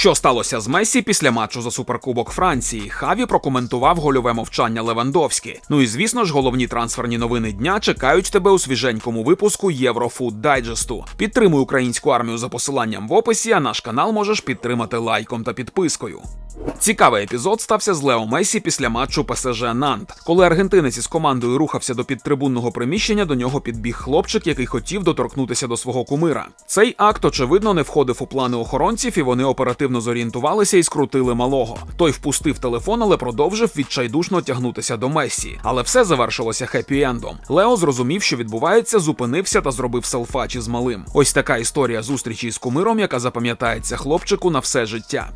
Що сталося з Месі після матчу за суперкубок Франції? Хаві прокоментував гольове мовчання Левандовські. Ну і звісно ж, головні трансферні новини дня чекають тебе у свіженькому випуску Єврофуд Дайджесту. Підтримуй українську армію за посиланням в описі, а наш канал можеш підтримати лайком та підпискою. Цікавий епізод стався з Лео Месі після матчу ПСЖ Нант. Коли аргентинець із командою рухався до підтрибунного приміщення, до нього підбіг хлопчик, який хотів доторкнутися до свого кумира. Цей акт, очевидно, не входив у плани охоронців, і вони оперативно зорієнтувалися і скрутили малого. Той впустив телефон, але продовжив відчайдушно тягнутися до Месі. Але все завершилося хеппі-ендом. Лео зрозумів, що відбувається, зупинився та зробив селфачі з малим. Ось така історія зустрічі з кумиром, яка запам'ятається хлопчику на все життя.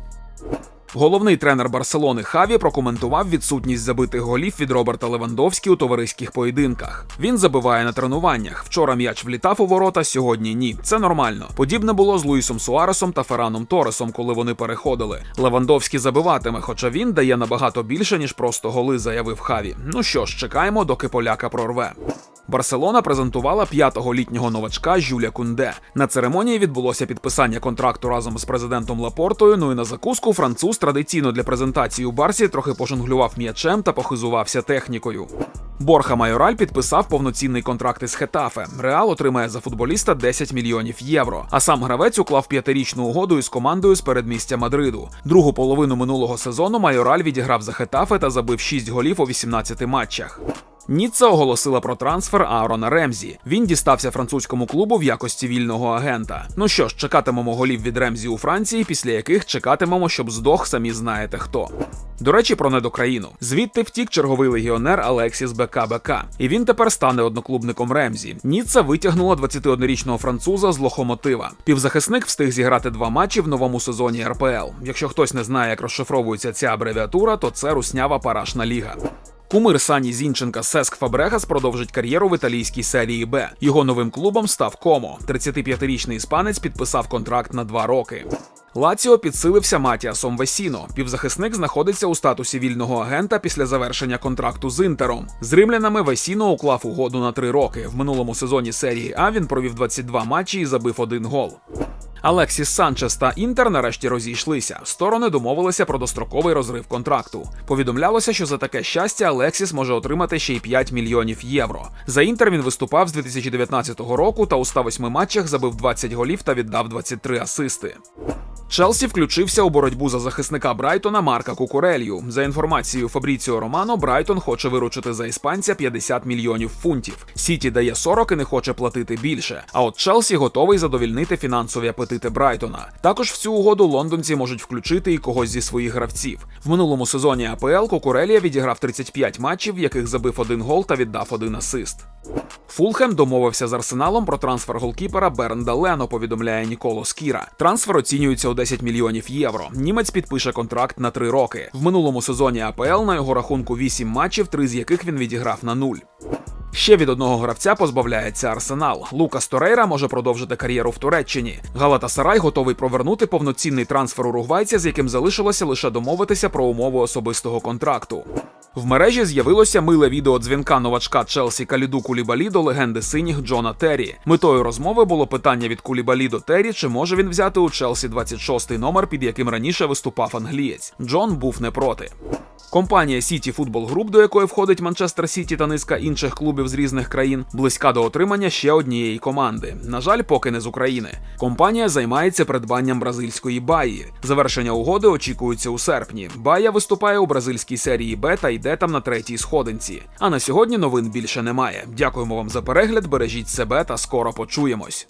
Головний тренер Барселони Хаві прокоментував відсутність забитих голів від Роберта Левандовські у товариських поєдинках. Він забиває на тренуваннях. Вчора м'яч влітав у ворота, сьогодні ні. Це нормально. Подібне було з Луїсом Суаресом та Фераном Торесом, коли вони переходили. Левандовський забиватиме, хоча він дає набагато більше ніж просто голи, заявив Хаві. Ну що ж, чекаємо, доки поляка прорве. Барселона презентувала п'ятого літнього новачка Жюля Кунде. На церемонії відбулося підписання контракту разом з президентом Лапортою. Ну і на закуску француз традиційно для презентації у Барсі трохи пожонглював м'ячем та похизувався технікою. Борха Майораль підписав повноцінний контракт із Хетафе. Реал отримає за футболіста 10 мільйонів євро. А сам гравець уклав п'ятирічну угоду із командою з передмістя Мадриду. Другу половину минулого сезону Майораль відіграв за Хетафе та забив 6 голів у 18 матчах. Ніцца оголосила про трансфер Аарона Ремзі. Він дістався французькому клубу в якості вільного агента. Ну що ж, чекатимемо голів від Ремзі у Франції, після яких чекатимемо, щоб здох, самі знаєте хто. До речі, про недокраїну. Звідти втік черговий легіонер Алексіс БКБК. І він тепер стане одноклубником Ремзі. Ніцца витягнула 21-річного француза з лохомотива. Півзахисник встиг зіграти два матчі в новому сезоні РПЛ. Якщо хтось не знає, як розшифровується ця абревіатура, то це руснява парашна ліга. Кумир Сані Зінченка Сеск Фабрегас продовжить кар'єру в італійській серії Б. Його новим клубом став Комо. 35-річний іспанець підписав контракт на два роки. Лаціо підсилився Матіасом Весіно. Півзахисник знаходиться у статусі вільного агента після завершення контракту з Інтером. З римлянами Весіно уклав угоду на три роки. В минулому сезоні серії А він провів 22 матчі і забив один гол. Алексіс Санчес та Інтер нарешті розійшлися. Сторони домовилися про достроковий розрив контракту. Повідомлялося, що за таке щастя Алексіс може отримати ще й 5 мільйонів євро. За інтер він виступав з 2019 року та у 108 матчах забив 20 голів та віддав 23 асисти. Челсі включився у боротьбу за захисника Брайтона Марка Кукурелью. За інформацією Фабріціо Романо, Брайтон хоче виручити за іспанця 50 мільйонів фунтів. Сіті дає 40 і не хоче платити більше. А от Челсі готовий задовільнити фінансові апетити Брайтона. Також в цю угоду лондонці можуть включити і когось зі своїх гравців. В минулому сезоні АПЛ Кукурелія відіграв 35 матчів, в яких забив один гол та віддав один асист. Фулхем домовився з арсеналом про трансфер голкіпера Бернда Лено, повідомляє Ніколо Скіра. Трансфер оцінюється у 10 мільйонів євро. Німець підпише контракт на 3 роки. В минулому сезоні АПЛ на його рахунку 8 матчів, 3 з яких він відіграв на нуль. Ще від одного гравця позбавляється Арсенал. Лукас Торейра може продовжити кар'єру в Туреччині. Галата Сарай готовий провернути повноцінний трансфер уругвайця, з яким залишилося лише домовитися про умови особистого контракту. В мережі з'явилося миле відео дзвінка новачка Челсі Каліду Кулібалі до легенди синіх Джона Террі. Метою розмови було питання від Кулібалі до Террі, чи може він взяти у Челсі 26-й номер, під яким раніше виступав англієць. Джон був не проти. Компанія City Football Group, до якої входить Манчестер Сіті та низка інших клубів з різних країн, близька до отримання ще однієї команди. На жаль, поки не з України. Компанія займається придбанням бразильської баї. Завершення угоди очікується у серпні. Бая виступає у бразильській серії Б та йде там на третій сходинці. А на сьогодні новин більше немає. Дякуємо вам за перегляд, бережіть себе та скоро почуємось.